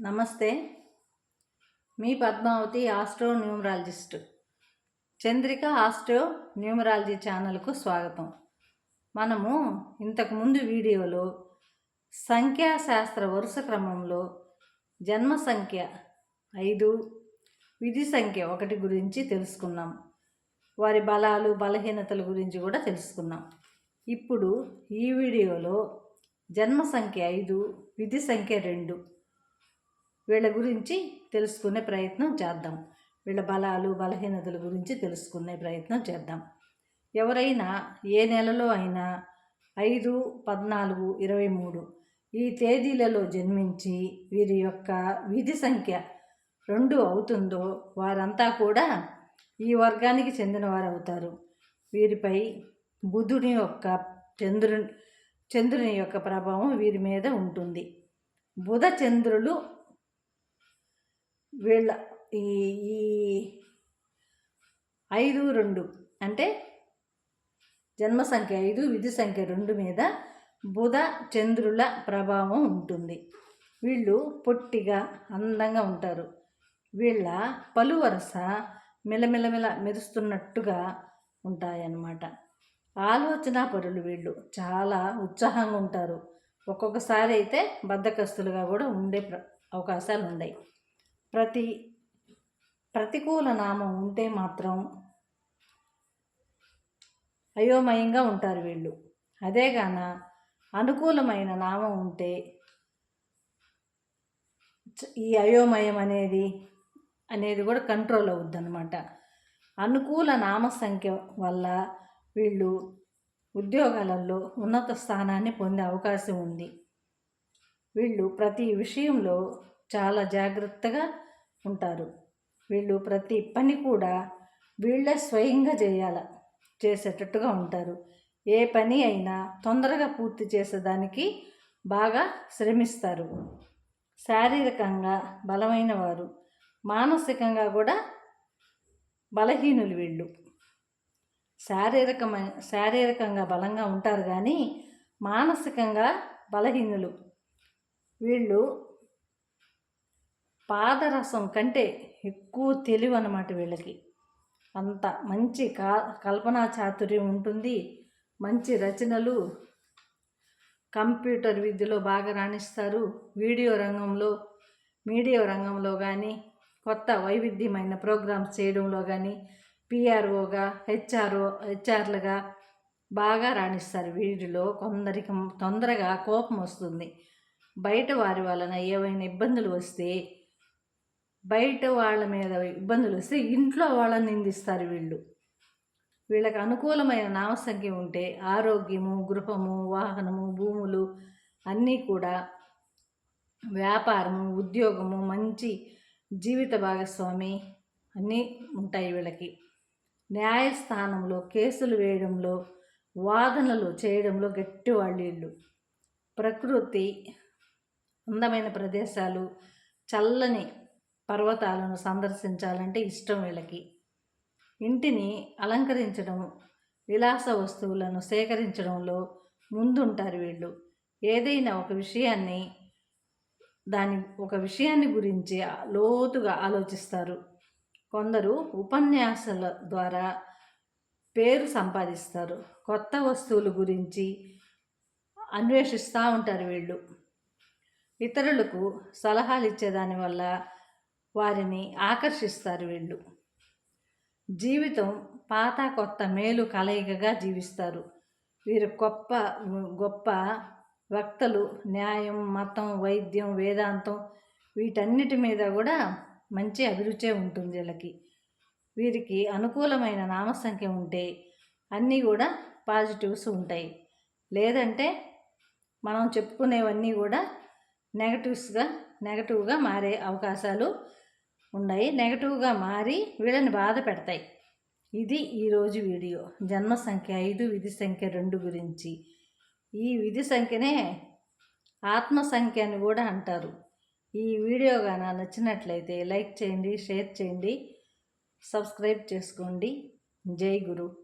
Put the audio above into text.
నమస్తే. మీ Padmavathi astro numerologist Chandrika astro numerology ఛానల్కు స్వాగతం. మనము ఇంతకుముందు వీడియోలో సంఖ్యాశాస్త్ర వరుస క్రమంలో జన్మ సంఖ్య ఐదు విధి సంఖ్య ఒకటి గురించి తెలుసుకున్నాం. వారి బలాలు బలహీనతల గురించి కూడా తెలుసుకున్నాం. ఇప్పుడు ఈ వీడియోలో జన్మ సంఖ్య ఐదు విధి సంఖ్య రెండు వీళ్ళ గురించి తెలుసుకునే ప్రయత్నం చేద్దాం. వీళ్ళ బలాలు బలహీనతల గురించి తెలుసుకునే ప్రయత్నం చేద్దాం. ఎవరైనా ఏ నెలలో అయినా ఐదు పద్నాలుగు ఇరవై మూడు ఈ తేదీలలో జన్మించి వీరి యొక్క విధి సంఖ్య రెండు అవుతుందో వారంతా కూడా ఈ వర్గానికి చెందినవారు అవుతారు. వీరిపై బుధుని యొక్క చంద్రుని చంద్రుని యొక్క ప్రభావం వీరి మీద ఉంటుంది. బుధ చంద్రులు వీళ్ళ ఈ ఈ ఐదు రెండు అంటే జన్మ సంఖ్య ఐదు విధి సంఖ్య రెండు మీద బుధ చంద్రుల ప్రభావం ఉంటుంది. వీళ్ళు పొట్టిగా అందంగా ఉంటారు. వీళ్ళ పలు వరుస మిలమిలమిల మెరుస్తున్నట్టుగా ఉంటాయన్నమాట. ఆలోచన పరులు వీళ్ళు. చాలా ఉత్సాహంగా ఉంటారు. ఒక్కొక్కసారి అయితే బద్దకస్తులుగా కూడా ఉండే అవకాశాలు ఉన్నాయి ప్రతి ప్రతికూల నామం ఉంటే మాత్రం అయోమయంగా ఉంటారు వీళ్ళు. అదేగాన అనుకూలమైన నామం ఉంటే ఈ అయోమయం అనేది అనేది కూడా కంట్రోల్ అవుద్ది అనమాట అనుకూల నామ సంఖ్య వల్ల వీళ్ళు ఉద్యోగాలలో ఉన్నత స్థానాన్ని పొందే అవకాశం ఉంది. వీళ్ళు ప్రతి విషయంలో చాలా జాగ్రత్తగా ఉంటారు. వీళ్ళు ప్రతి పని కూడా వీళ్ళే స్వయంగా చేయాల చేసేటట్టుగా ఉంటారు. ఏ పని అయినా తొందరగా పూర్తి చేసేదానికి బాగా శ్రమిస్తారు. శారీరకంగా బలమైన వారు మానసికంగా కూడా బలహీనులు వీళ్ళు. శారీరకమైన శారీరకంగా బలంగా ఉంటారు కానీ మానసికంగా బలహీనులు. వీళ్ళు పాదరసం కంటే ఎక్కువ తెలివి అన్నమాట వీళ్ళకి. అంత మంచి కా కల్పనా చాతుర్యం ఉంటుంది. మంచి రచనలు కంప్యూటర్ విద్యలో బాగా రాణిస్తారు. వీడియో రంగంలో మీడియా రంగంలో కానీ కొత్త వైవిధ్యమైన ప్రోగ్రామ్స్ చేయడంలో కానీ పిఆర్ఓగా హెచ్ఆర్ఓ హెచ్ఆర్లుగా బాగా రాణిస్తారు. వీడిలో కొందరికి తొందరగా కోపం వస్తుంది. బయట వారి వలన ఏవైనా ఇబ్బందులు వస్తే బయట వాళ్ళ మీద ఇబ్బందులు వస్తే ఇంట్లో వాళ్ళని నిందిస్తారు వీళ్ళు. వీళ్ళకి అనుకూలమైన నామసంఖ్య ఉంటే ఆరోగ్యము గృహము వాహనము భూములు అన్నీ కూడా వ్యాపారము ఉద్యోగము మంచి జీవిత భాగస్వామి అన్నీ ఉంటాయి వీళ్ళకి. న్యాయస్థానంలో కేసులు వేయడంలో వాదనలు చేయడంలో గట్టి వాళ్ళు ప్రకృతి అందమైన ప్రదేశాలు చల్లని పర్వతాలను సందర్శించాలంటే ఇష్టం వీళ్ళకి. ఇంటిని అలంకరించడం విలాస వస్తువులను సేకరించడంలో ముందుంటారు వీళ్ళు. ఏదైనా ఒక విషయాన్ని దాని ఒక విషయాన్ని గురించి లోతుగా ఆలోచిస్తారు. కొందరు ఉపన్యాసాల ద్వారా పేరు సంపాదిస్తారు. కొత్త వస్తువుల గురించి అన్వేషిస్తూ ఉంటారు వీళ్ళు. ఇతరులకు సలహాలు ఇచ్చేదాని వల్ల వారిని ఆకర్షిస్తారు వీళ్ళు. జీవితం పాత కొత్త మేలు కలయికగా జీవిస్తారు. వీరు గొప్ప గొప్ప వక్తలు న్యాయం మతం వైద్యం వేదాంతం వీటన్నిటి మీద కూడా మంచి అభిరుచే ఉంటుంది వీళ్ళకి. వీరికి అనుకూలమైన నామసంఖ్య ఉంటే అన్నీ కూడా పాజిటివ్స్ ఉంటాయి. లేదంటే మనం చెప్పుకునేవన్నీ కూడా నెగటివ్స్గా నెగటివ్గా మారే అవకాశాలు ఉన్నాయి. నెగటివ్గా మారి వీళ్ళని బాధ పెడతాయి. ఇది ఈరోజు వీడియో. జన్మ సంఖ్య ఐదు విధి సంఖ్య రెండు గురించి. ఈ విధి సంఖ్యనే ఆత్మ సంఖ్య అని కూడా అంటారు. ఈ వీడియో కానీ నచ్చినట్లయితే లైక్ చేయండి షేర్ చేయండి సబ్స్క్రైబ్ చేసుకోండి. జై గురు.